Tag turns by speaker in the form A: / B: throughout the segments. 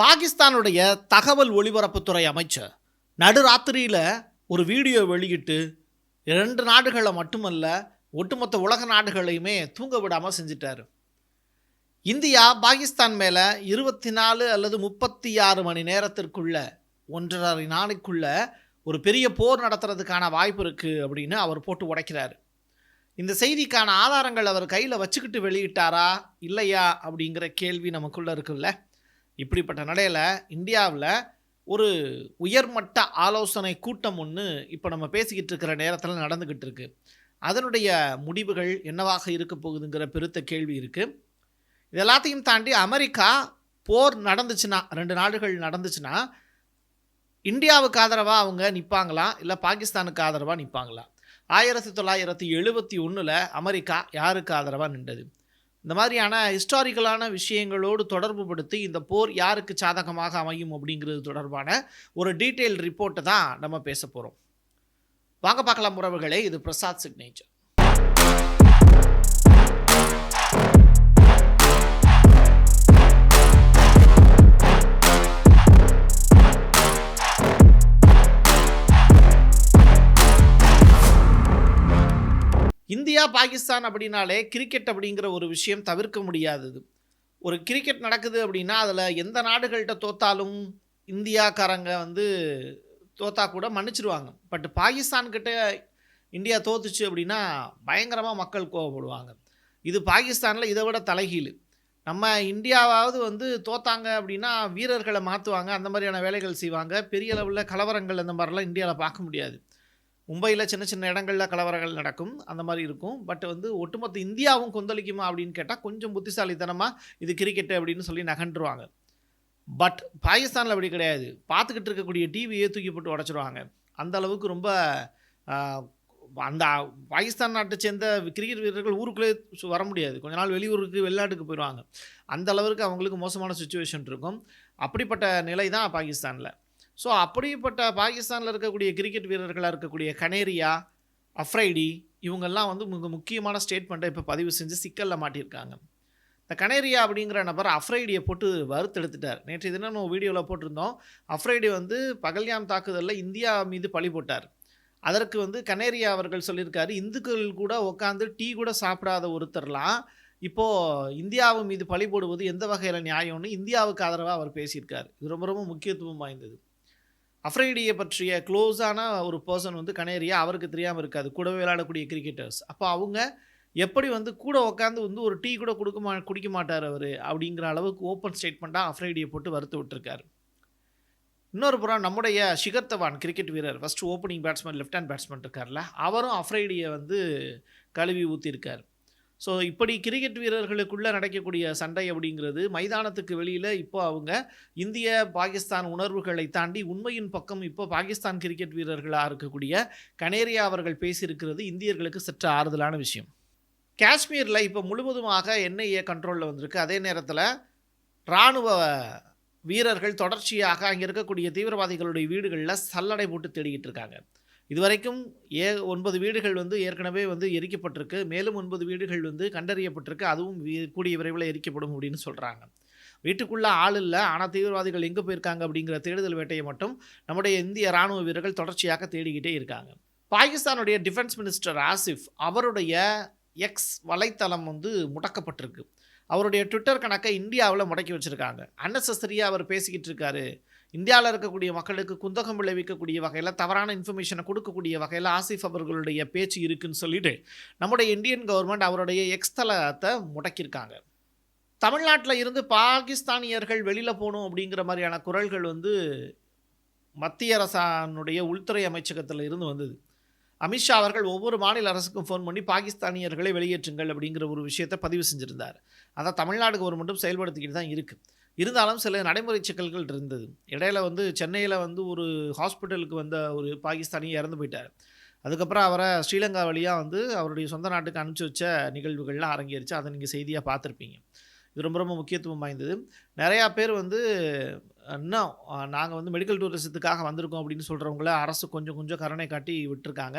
A: பாகிஸ்தானுடைய தகவல் ஒலிபரப்புத்துறை அமைச்சர் நடுராத்திரியில் ஒரு வீடியோ வெளியிட்டு இரண்டு நாடுகளை மட்டுமல்ல ஒட்டுமொத்த உலக நாடுகளையுமே தூங்க விடாமல் செஞ்சிட்டாரு. இந்தியா பாகிஸ்தான் மேலே இருபத்தி நாலு அல்லது முப்பத்தி ஆறு மணி நேரத்திற்குள்ள ஒன்றரை நாளைக்குள்ள ஒரு பெரிய போர் நடத்துறதுக்கான வாய்ப்பு இருக்குது அப்படின்னு அவர் போட்டு உடைக்கிறாரு. இந்த செய்திக்கான ஆதாரங்கள் அவர் கையில் வச்சுக்கிட்டு வெளியிட்டாரா இல்லையா அப்படிங்கிற கேள்வி நமக்குள்ளே இருக்குல்ல? இப்படிப்பட்ட நிலையில் இந்தியாவில் ஒரு உயர்மட்ட ஆலோசனை கூட்டம் ஒன்று இப்போ நம்ம பேசிக்கிட்டு இருக்கிற நேரத்தில் நடந்துக்கிட்டு இருக்கு. அதனுடைய முடிவுகள் என்னவாக இருக்க போகுதுங்கிற பெருத்த கேள்வி இருக்குது இது எல்லாத்தையும் தாண்டி அமெரிக்கா போர் நடந்துச்சுன்னா ரெண்டு நாடுகள் நடந்துச்சுன்னா இந்தியாவுக்கு ஆதரவாக அவங்க நிற்பாங்களா இல்லை பாகிஸ்தானுக்கு ஆதரவாக நிற்பாங்களா ஆயிரத்தி தொள்ளாயிரத்தி எழுபத்தி ஒன்றில் அமெரிக்கா யாருக்கு ஆதரவாக நின்றது? இந்த மாதிரியான ஹிஸ்டாரிக்கலான விஷயங்களோடு தொடர்பு படுத்தி இந்த போர் யாருக்கு சாதகமாக அமையும் அப்படிங்கிறது தொடர்பான ஒரு டீட்டெயில் ரிப்போர்ட்டை தான் நம்ம பேச போகிறோம் வாங்க பார்க்கலாம் உறவுகளே இது பிரசாத் சிக்னேச்சர் இந்தியா பாகிஸ்தான் அப்படின்னாலே கிரிக்கெட் அப்படிங்கிற ஒரு விஷயம் தவிர்க்க முடியாதது. ஒரு கிரிக்கெட் நடக்குது அப்படின்னா அதில் எந்த நாடுகள்கிட்ட தோத்தாலும் இந்தியாக்காரங்க வந்து தோத்தா கூட மன்னிச்சிருவாங்க. பட் பாகிஸ்தான்கிட்ட இந்தியா தோத்துச்சு அப்படின்னா பயங்கரமாக மக்கள் கோவப்படுவாங்க. இது பாகிஸ்தானில் இதை விட தலைகீழ். நம்ம இந்தியாவாவது வந்து தோத்தாங்க அப்படின்னா வீரர்களை மாற்றுவாங்க அந்த மாதிரியான வேலைகள் செய்வாங்க. பெரிய அளவில் கலவரங்கள் அந்த மாதிரிலாம் இந்தியாவில் பார்க்க முடியாது. மும்பையில் சின்ன சின்ன இடங்களில் கலவரங்கள் நடக்கும். அந்த மாதிரி இருக்கும். பட் வந்து ஒட்டுமொத்த இந்தியாவும் கொந்தளிக்குமா அப்படின்னு கேட்டால் கொஞ்சம் புத்திசாலித்தனமாக இது கிரிக்கெட்டு அப்படின்னு சொல்லி நகன்றுவாங்க. பட் பாகிஸ்தானில் அப்படி கிடையாது. பார்த்துக்கிட்டு இருக்கக்கூடிய டிவியே தூக்கி போட்டு உடச்சிருவாங்க. அந்த அளவுக்கு ரொம்ப அந்த பாகிஸ்தான் நாட்டை சேர்ந்த கிரிக்கெட் வீரர்கள் ஊருக்குள்ளே வர முடியாது. கொஞ்ச நாள் வெளியூருக்கு வெளிநாட்டுக்கு போயிடுவாங்க அந்த அளவுக்கு அவங்களுக்கு மோசமான சுச்சுவேஷன் இருக்கும். அப்படிப்பட்ட நிலை தான் பாகிஸ்தானில். ஸோ அப்படிப்பட்ட பாகிஸ்தானில் இருக்கக்கூடிய கிரிக்கெட் வீரர்களாக இருக்கக்கூடிய கனேரியா அஃப்ரைடி இவங்கெல்லாம் வந்து மிக முக்கியமான ஸ்டேட்மெண்ட்டை இப்போ பதிவு செஞ்சு சிக்கலில் மாட்டியிருக்காங்க. இந்த கனேரியா அப்படிங்கிற நபர் அஃப்ரைடியை போட்டு வறுத்தெடுத்துட்டார். நேற்று தினம் நம்ம வீடியோவில் போட்டிருந்தோம். அஃப்ரைடி வந்து பகல்யாம் தாக்குதலில் இந்தியா மீது பழி போட்டார். அதற்கு வந்து கனேரியா அவர்கள் சொல்லியிருக்காரு இந்துக்கள் கூட உட்காந்து டீ கூட சாப்பிடாத ஒருத்தர்லாம் இப்போது இந்தியாவு மீது பழி போடுவது எந்த வகையில் நியாயம்னு இந்தியாவுக்கு ஆதரவாக அவர் பேசியிருக்கார். இது ரொம்ப ரொம்ப முக்கியத்துவம் வாய்ந்தது. அஃப்ரைடியை பற்றிய க்ளோஸான ஒரு பர்சன் வந்து கனேரியா அவருக்கு தெரியாமல் இருக்காது. கூடவே விளையாடக்கூடிய கிரிக்கெட்டர்ஸ் அப்போ அவங்க எப்படி வந்து கூட உட்காந்து வந்து ஒரு டீ கூட கொடுக்க மா குடிக்க மாட்டார் அவர் அப்படிங்கிற அளவுக்கு ஓப்பன் ஸ்டேட்மெண்ட்டாக அஃப்ரைடியை போட்டு வறுத்து விட்டுருக்காரு. இன்னொரு புறம் நம்முடைய ஷிகர் தவான் கிரிக்கெட் வீரர் first opening batsman left hand batsman இருக்கார்ல அவரும் அஃப்ரைடியை வந்து கழுவி ஊற்றிருக்கார் ஸோ இப்படி கிரிக்கெட் வீரர்களுக்குள்ளே நடக்கக்கூடிய சண்டை அப்படிங்கிறது மைதானத்துக்கு வெளியில் இப்போ அவங்க இந்திய பாகிஸ்தான் உணர்வுகளை தாண்டி உண்மையின் பக்கம் இப்போ பாகிஸ்தான் கிரிக்கெட் வீரர்களாக இருக்கக்கூடிய கனேரியா அவர்கள் பேசியிருக்கிறது இந்தியர்களுக்கு சற்று ஆறுதலான விஷயம். காஷ்மீரில் இப்போ முழுவதுமாக என்ஐஏ கண்ட்ரோலில் வந்திருக்கு. அதே நேரத்தில் இராணுவ வீரர்கள் தொடர்ச்சியாக அங்கே இருக்கக்கூடிய தீவிரவாதிகளுடைய வீடுகளில் சல்லடை போட்டு தேடிக்கிட்டு இருக்காங்க. இதுவரைக்கும் ஏ ஒன்பது வீடுகள் வந்து ஏற்கனவே வந்து எரிக்கப்பட்டிருக்கு. மேலும் ஒன்பது வீடுகள் வந்து கண்டறியப்பட்டிருக்கு. அதுவும் கூடிய விரைவில் எரிக்கப்படும் அப்படின்னு சொல்கிறாங்க வீட்டுக்குள்ளே ஆள் இல்லை. ஆனால் தீவிரவாதிகள் எங்கே போயிருக்காங்க அப்படிங்கிற தேடுதல் வேட்டையை மட்டும் நம்முடைய இந்திய ராணுவ வீரர்கள் தொடர்ச்சியாக தேடிக்கிட்டே இருக்காங்க. பாகிஸ்தானுடைய டிஃபென்ஸ் மினிஸ்டர் ஆசிஃப் அவருடைய எக்ஸ் வலைத்தளம் வந்து முடக்கப்பட்டிருக்கு. அவருடைய ட்விட்டர் கணக்கை இந்தியாவில் முடக்கி வச்சுருக்காங்க. அன்னெசரியாக அவர் பேசிக்கிட்டு இருக்காரு. இந்தியாவில் இருக்கக்கூடிய மக்களுக்கு குந்தகம் விளைவிக்கக்கூடிய வகையில் தவறான இன்ஃபர்மேஷனை கொடுக்கக்கூடிய வகையில் ஆசிஃப் அவர்களுடைய பேச்சு இருக்குன்னு சொல்லிட்டு நம்முடைய இந்தியன் கவர்மெண்ட் அவருடைய எக்ஸ்தலத்தை முடக்கியிருக்காங்க. தமிழ்நாட்டில் இருந்து பாகிஸ்தானியர்கள் வெளியில் போகணும் அப்படிங்கிற மாதிரியான குரல்கள் வந்து மத்திய அரசானுடைய உள்துறை அமைச்சகத்தில் இருந்து வந்தது. அமித்ஷா அவர்கள் ஒவ்வொரு மாநில அரசுக்கும் ஃபோன் பண்ணி பாகிஸ்தானியர்களை வெளியேற்றுங்கள் அப்படிங்கிற ஒரு விஷயத்தை பதிவு செஞ்சுருந்தார். அதை தமிழ்நாடு கவர்மெண்ட்டும் செயல்படுத்திக்கிட்டு தான் இருக்குது இருந்தாலும் சில நடைமுறை சிக்கல்கள் இருந்தது. இடையில வந்து சென்னையில் வந்து ஒரு ஹாஸ்பிட்டலுக்கு வந்த ஒரு பாகிஸ்தானி இறந்து போயிட்டார். அதுக்கப்புறம் அவரை ஸ்ரீலங்கா வழியாக வந்து அவருடைய சொந்த நாட்டுக்கு அனுப்பிச்சி வச்ச நிகழ்வுகள்லாம் அரங்கேறிச்சு. அதை நீங்கள் செய்தியாக பார்த்துருப்பீங்க. இது ரொம்ப ரொம்ப முக்கியத்துவம் வாய்ந்தது. நிறையா பேர் வந்து இன்னும் நாங்கள் வந்து மெடிக்கல் டூரிசத்துக்காக வந்திருக்கோம் அப்படின்னு சொல்கிறவங்கள அரசு கொஞ்சம் கொஞ்சம் கருணை காட்டி விட்டுருக்காங்க.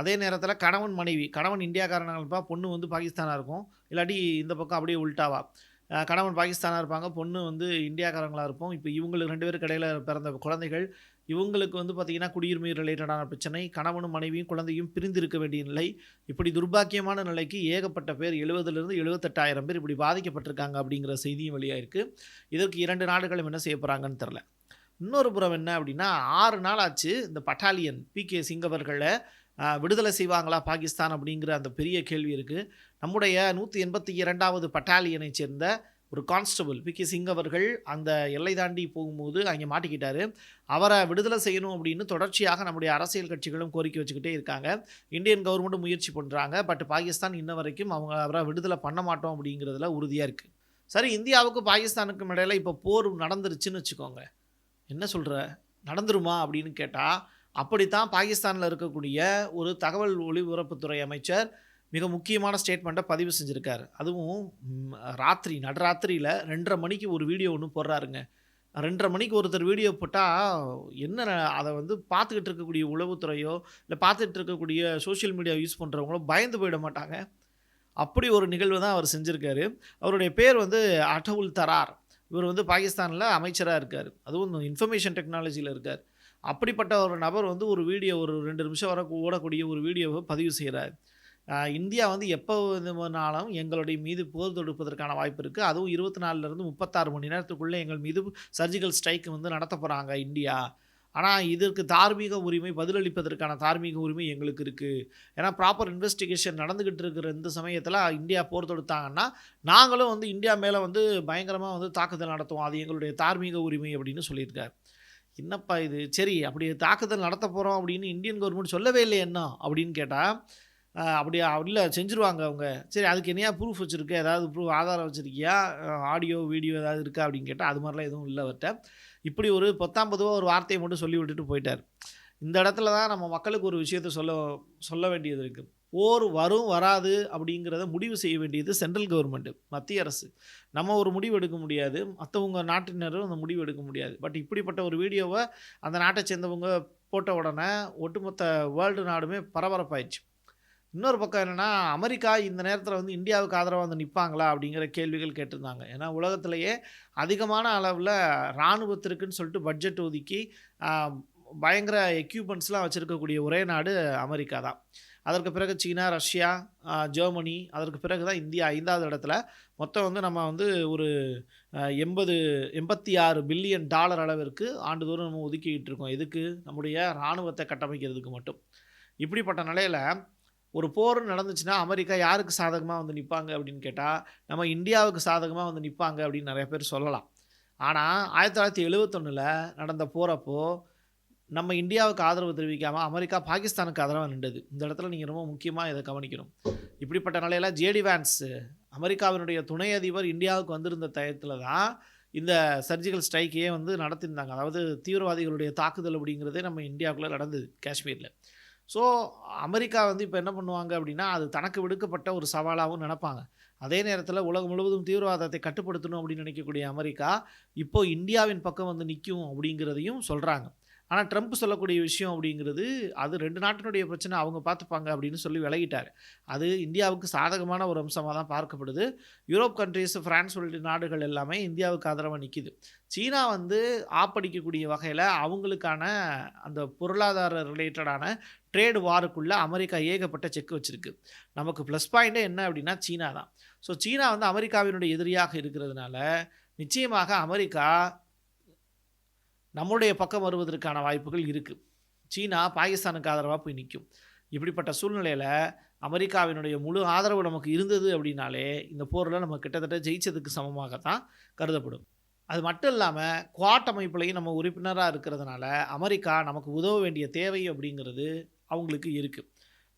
A: அதே நேரத்தில் கணவன் மனைவி கணவன் இந்தியாக்காரனாகப்பா பொண்ணு வந்து பாகிஸ்தானாக இருக்கும். இல்லாட்டி இந்த பக்கம் அப்படியே உள்டாவா? கணவன் பாகிஸ்தானாக இருப்பாங்க பொண்ணு வந்து இந்தியாக்காரங்களாக இருப்போம். இப்போ இவங்களுக்கு ரெண்டு பேருக்கு இடையில் பிறந்த குழந்தைகள். இவங்களுக்கு வந்து பார்த்திங்கன்னா குடியுரிமை ரிலேட்டடான பிரச்சனை. கணவனும் மனைவியும் குழந்தையும் பிரிந்திருக்க வேண்டிய நிலை. இப்படி துர்பாக்கியமான நிலைக்கு ஏகப்பட்ட பேர் எழுபதுலேருந்து எழுபத்தெட்டாயிரம் பேர் இப்படி பாதிக்கப்பட்டிருக்காங்க அப்படிங்கிற செய்தியும் வெளியாயிருக்கு. இதற்கு இரண்டு நாடுகளும் என்ன செய்ய போகிறாங்கன்னு தெரில இன்னொரு புறம் என்ன அப்படின்னா ஆறு நாள் ஆச்சு இந்த பட்டாலியன் பி. கே. சிங் அவர்களை விடுதலை செய்வாங்களா பாகிஸ்தான் அப்படிங்கிற அந்த பெரிய கேள்வி இருக்குது நம்முடைய நூற்றி எண்பத்தி இரண்டாவது பட்டாலியனை சேர்ந்த ஒரு கான்ஸ்டபிள் பி. கே. சிங் அவர்கள் அந்த எல்லை தாண்டி போகும்போது அங்கே மாட்டிக்கிட்டார். அவரை விடுதலை செய்யணும் அப்படின்னு தொடர்ச்சியாக நம்முடைய அரசியல் கட்சிகளும் கோரிக்கை வச்சுக்கிட்டே இருக்காங்க. இந்தியன் கவர்மெண்ட்டும் முயற்சி பண்ணுறாங்க பட் பாகிஸ்தான் இன்ன வரைக்கும் அவங்க அவரை விடுதலை பண்ண மாட்டோம் அப்படிங்கிறதுல உறுதியாக இருக்குது சரி இந்தியாவுக்கும் பாகிஸ்தானுக்கும் இடையில் இப்போ போர் நடந்துருச்சுன்னு வச்சுக்கோங்க. என்ன சொல்கிற நடந்துருமா அப்படின்னு கேட்டால் அப்படித்தான் பாகிஸ்தானில் இருக்கக்கூடிய ஒரு தகவல் ஒளிபரப்புத்துறை அமைச்சர் மிக முக்கியமான ஸ்டேட்மெண்ட்டை பதிவு செஞ்சுருக்காரு. அதுவும் ராத்திரி நடுராத்திரியில் ரெண்டரை மணிக்கு ஒரு வீடியோ ஒன்று போடுறாருங்க. ரெண்டரை மணிக்கு ஒருத்தர் வீடியோ போட்டால் என்ன அதை வந்து பார்த்துக்கிட்டு இருக்கக்கூடிய உளவுத்துறையோ இல்லை பார்த்துட்டு இருக்கக்கூடிய சோஷியல் மீடியா யூஸ் பண்ணுறவங்களோ பயந்து போயிட மாட்டாங்க. அப்படி ஒரு நிகழ்வு தான் அவர் செஞ்சுருக்காரு. அவருடைய பேர் வந்து அட்டவுல் தரார். இவர் வந்து பாகிஸ்தானில் அமைச்சராக இருக்கார். அதுவும் இன்ஃபர்மேஷன் டெக்னாலஜியில் இருக்கார். அப்படிப்பட்ட ஒரு நபர் வந்து ஒரு வீடியோ ஒரு ரெண்டு நிமிஷம் வர ஓடக்கூடிய ஒரு வீடியோவை பதிவு செய்கிறார் இந்தியா வந்து எப்போ வேணுமானாலும் எங்களுடைய மீது போர் தொடுப்பதற்கான வாய்ப்பு இருக்குது அதுவும் இருபத்தி நாலுலேருந்து முப்பத்தாறு மணி நேரத்துக்குள்ளே எங்கள் மீது சர்ஜிக்கல் ஸ்ட்ரைக் வந்து நடத்த போகிறாங்க இந்தியா. ஆனால் இதற்கு தார்மீக உரிமை பதிலளிப்பதற்கான தார்மீக உரிமை எங்களுக்கு இருக்குது ஏன்னா ப்ராப்பர் இன்வெஸ்டிகேஷன் நடந்துக்கிட்டு இருக்கிற இந்த சமயத்தில் இந்தியா போர் தொடுத்தாங்கன்னா நாங்களும் வந்து இந்தியா மேலே வந்து பயங்கரமாக வந்து தாக்குதல் நடத்துவோம். அது எங்களுடைய தார்மீக உரிமை அப்படின்னு சொல்லியிருக்காரு. என்னப்பா இது? சரி அப்படி தாக்குதல் நடத்த போகிறோம் அப்படின்னு இந்தியன் கவர்மெண்ட் சொல்லவே இல்லை என்ன? அப்படின்னு கேட்டால் அப்படி இல்லை செஞ்சுருவாங்க அவங்க. சரி அதுக்கு என்னையா ப்ரூஃப் வச்சுருக்கு? ஏதாவது ப்ரூஃப் ஆதாரம் வச்சுருக்கியா? ஆடியோ வீடியோ ஏதாவது இருக்கா? அப்படின்னு கேட்டால் அது மாதிரிலாம் எதுவும் இல்லை அவர்கிட்ட இப்படி ஒரு பத்தாம் பொதுவாக ஒரு வார்த்தையை மட்டும் சொல்லி விட்டுட்டு போயிட்டார். இந்த இடத்துல தான் நம்ம மக்களுக்கு ஒரு விஷயத்தை சொல்ல சொல்ல வேண்டியது இருக்குது போர் வரும் வராது அப்படிங்கிறத முடிவு செய்ய வேண்டியது சென்ட்ரல் கவர்மெண்ட்டு மத்திய அரசு. நம்ம ஒரு முடிவு எடுக்க முடியாது. மற்றவங்க நாட்டினரும் அந்த முடிவு எடுக்க முடியாது. பட் இப்படிப்பட்ட ஒரு வீடியோவை அந்த நாட்டை சேர்ந்தவங்க போட்ட உடனே ஒட்டுமொத்த வேர்ல்டு நாடுமே பரபரப்பாயிடுச்சு. இன்னொரு பக்கம் என்னென்னா அமெரிக்கா இந்த நேரத்தில் வந்து இந்தியாவுக்கு ஆதரவாக வந்து நிற்பாங்களா அப்படிங்கிற கேள்விகள் கேட்டிருந்தாங்க. ஏன்னா உலகத்திலேயே அதிகமான அளவில் இராணுவத்திற்குன்னு சொல்லிட்டு பட்ஜெட் ஒதுக்கி பயங்கர எக்யூப்மெண்ட்ஸ்லாம் வச்சுருக்கக்கூடிய ஒரே நாடு அமெரிக்கா தான். அதற்கு பிறகு சீனா ரஷ்யா ஜெர்மனி அதற்கு பிறகு தான் இந்தியா ஐந்தாவது இடத்துல. மொத்தம் வந்து நம்ம வந்து ஒரு எண்பது எண்பத்தி ஆறு பில்லியன் டாலர் அளவிற்கு ஆண்டுதோறும் நம்ம ஒதுக்கிக்கிட்டு இருக்கோம். எதுக்கு? நம்முடைய இராணுவத்தை கட்டமைக்கிறதுக்கு மட்டும். இப்படிப்பட்ட நிலையில் ஒரு போர் நடந்துச்சுன்னா அமெரிக்கா யாருக்கு சாதகமாக வந்து நிற்பாங்க அப்படின்னு கேட்டால் நம்ம இந்தியாவுக்கு சாதகமாக வந்து நிற்பாங்க அப்படின்னு நிறைய பேர் சொல்லலாம். ஆனால் ஆயிரத்தி தொள்ளாயிரத்தி எழுபத்தொன்னில் நடந்த போகிறப்போ நம்ம இந்தியாவுக்கு ஆதரவு தெரிவிக்காமல் அமெரிக்கா பாகிஸ்தானுக்கு ஆதரவாக நின்றது. இந்த இடத்துல நீங்கள் ரொம்ப முக்கியமாக இதை கவனிக்கணும். இப்படிப்பட்ட நிலையில் ஜேடி வேன்ஸ் அமெரிக்காவினுடைய துணை அதிபர் இந்தியாவுக்கு வந்திருந்த டயத்தில் தான் இந்த சர்ஜிக்கல் ஸ்ட்ரைக்கையே வந்து நடத்தியிருந்தாங்க. அதாவது தீவிரவாதிகளுடைய தாக்குதல் அப்படிங்கிறதே நம்ம இந்தியாவுக்குள்ளே நடந்தது காஷ்மீரில். ஸோ அமெரிக்கா வந்து இப்போ என்ன பண்ணுவாங்க அப்படின்னா அது தனக்கு விடுக்கப்பட்ட ஒரு சவாலாகவும் நினப்பாங்க. அதே நேரத்தில் உலகம் முழுவதும் தீவிரவாதத்தை கட்டுப்படுத்தணும் அப்படின்னு நினைக்கக்கூடிய அமெரிக்கா இப்போ இந்தியாவின் பக்கம் வந்து நிற்கும் அப்படிங்கிறதையும் சொல்கிறாங்க ஆனால் ட்ரம்ப் சொல்லக்கூடிய விஷயம் அப்படிங்கிறது அது ரெண்டு நாட்டினுடைய பிரச்சனை அவங்க பார்த்துப்பாங்க அப்படின்னு சொல்லி விலகிட்டார். அது இந்தியாவுக்கு சாதகமான ஒரு அம்சமாக தான் பார்க்கப்படுது. யூரோப் கண்ட்ரீஸ் ஃப்ரான்ஸ் உள்ளிட்ட நாடுகள் எல்லாமே இந்தியாவுக்கு ஆதரவாக நிற்கிது சீனா வந்து ஆப்படிக்கக்கூடிய வகையில் அவங்களுக்கான அந்த பொருளாதார ரிலேட்டடான ட்ரேடு வாருக்குள்ளே அமெரிக்கா ஏகப்பட்ட செக் வச்சுருக்கு. நமக்கு ப்ளஸ் பாயிண்ட்டே என்ன அப்படின்னா சீனா தான். ஸோ சீனா வந்து அமெரிக்காவினுடைய எதிரியாக இருக்கிறதுனால நிச்சயமாக அமெரிக்கா நம்முடைய பக்கம் வருவதற்கான வாய்ப்புகள் இருக்குது சீனா பாகிஸ்தானுக்கு ஆதரவாக போய் நிற்கும் இப்படிப்பட்ட சூழ்நிலையில் அமெரிக்காவினுடைய முழு ஆதரவு நமக்கு இருந்தது அப்படின்னாலே இந்த போரில் நம்ம கிட்டத்தட்ட ஜெயிச்சதுக்கு சமமாகத்தான் கருதப்படும். அது மட்டும் இல்லாமல் குவாட் அமைப்புலையும் நம்ம உறுப்பினராக இருக்கிறதுனால அமெரிக்கா நமக்கு உதவ வேண்டிய தேவை அப்படிங்கிறது அவங்களுக்கு இருக்குது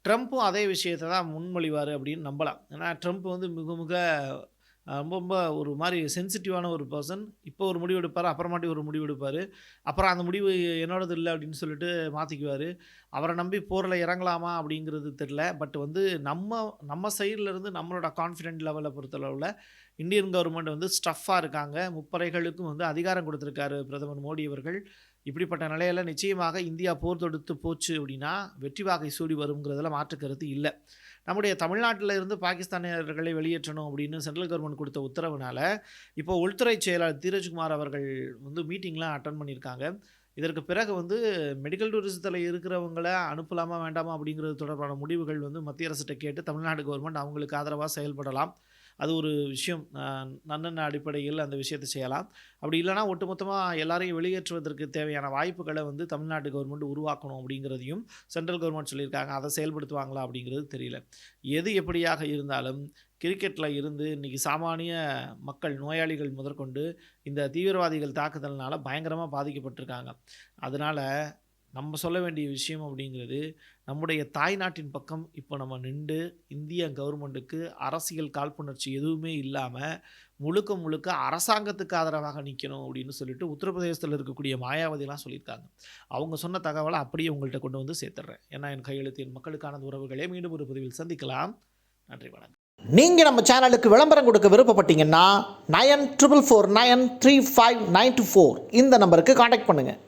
A: ட்ரம்ப்பும் அதே விஷயத்தை தான் முன்மொழிவார் அப்படின்னு நம்பலாம். ஏன்னா ட்ரம்ப் வந்து மிக மிக ரொம்ப ரொம்ப ஒரு மாதிரி சென்சிட்டிவான ஒரு பர்சன் இப்போ ஒரு முடிவு எடுப்பார் அப்புறமாட்டி ஒரு முடிவு எடுப்பார். அப்புறம் அந்த முடிவு என்னோடது இல்லை அப்படின்னு சொல்லிட்டு மாற்றிக்குவார் அவரை நம்பி போரில் இறங்கலாமா அப்படிங்கிறது தெரில பட் வந்து நம்ம நம்ம சைடில் இருந்து நம்மளோட கான்ஃபிடென்ட் லெவலை பொறுத்தளவில் இந்தியன் கவர்மெண்ட் வந்து ஸ்டஃப்பாக இருக்காங்க. முப்பறைகளுக்கும் வந்து அதிகாரம் கொடுத்துருக்காரு பிரதமர் மோடி அவர்கள். இப்படிப்பட்ட நிலையில் நிச்சயமாக இந்தியா போர் தொடுத்து போச்சு அப்படின்னா வெற்றி வாகை சூடி வருங்கிறதுல மாற்று கருத்து இல்லை. நம்முடைய தமிழ்நாட்டில் இருந்து பாகிஸ்தானியர்களை வெளியேற்றணும் அப்படின்னு சென்ட்ரல் கவர்மெண்ட் கொடுத்த உத்தரவுனால இப்போ உள்துறை செயலாளர் தீரஜ்குமார் அவர்கள் வந்து மீட்டிங்லாம் அட்டன் பண்ணியிருக்காங்க. இதற்கு பிறகு வந்து மெடிக்கல் டூரிசத்தில் இருக்கிறவங்கள அனுப்பலாமா வேண்டாமா அப்படிங்கிறது தொடர்பான முடிவுகள் வந்து மத்திய அரசிட்ட கேட்டு தமிழ்நாடு கவர்மெண்ட் அவங்களுக்கு ஆதரவாக செயல்படலாம். அது ஒரு விஷயம் நன்னெண்ண அடிப்படையில் அந்த விஷயத்தை செய்யலாம். அப்படி இல்லைனா ஒட்டுமொத்தமாக எல்லாரையும் வெளியேற்றுவதற்கு தேவையான வாய்ப்புகளை வந்து தமிழ்நாடு கவர்மெண்ட் உருவாக்கணும் அப்படிங்கிறதையும் சென்ட்ரல் கவர்மெண்ட் சொல்லியிருக்காங்க. அதை செயல்படுத்துவாங்களா அப்படிங்கிறது தெரியல. எது எப்படியாக இருந்தாலும் கிரிக்கெட்டில் இருந்து இன்றைக்கி சாமானிய மக்கள் நோயாளிகள் முதற்கொண்டு இந்த தீவிரவாதிகள் தாக்குதல்னால் பயங்கரமாக பாதிக்கப்பட்டிருக்காங்க. அதனால் நம்ம சொல்ல வேண்டிய விஷயம் அப்படிங்கிறது நம்முடைய தாய்நாட்டின் பக்கம் இப்போ நம்ம நின்று இந்திய கவர்மெண்ட்டுக்கு அரசியல் காழ்ப்புணர்ச்சி எதுவுமே இல்லாமல் முழுக்க முழுக்க அரசாங்கத்துக்கு ஆதரவாக நிற்கணும் அப்படின்னு சொல்லிட்டு உத்தரப்பிரதேசத்தில் இருக்கக்கூடிய மாயாவதிலாம் சொல்லியிருக்காங்க. அவங்க சொன்ன தகவலை அப்படியே உங்கள்கிட்ட கொண்டு வந்து சேர்த்துட்றேன் ஏன்னா என் கையெழுத்து என் மக்களுக்கான உறவுகளே மீண்டும் ஒரு பதிவில் சந்திக்கலாம். நன்றி வணக்கம்.
B: நீங்கள் நம்ம சேனலுக்கு விளம்பரம் கொடுக்க விருப்பப்பட்டீங்கன்னா nine triple four nine three five nine two four இந்த நம்பருக்கு காண்டாக்ட் பண்ணுங்கள்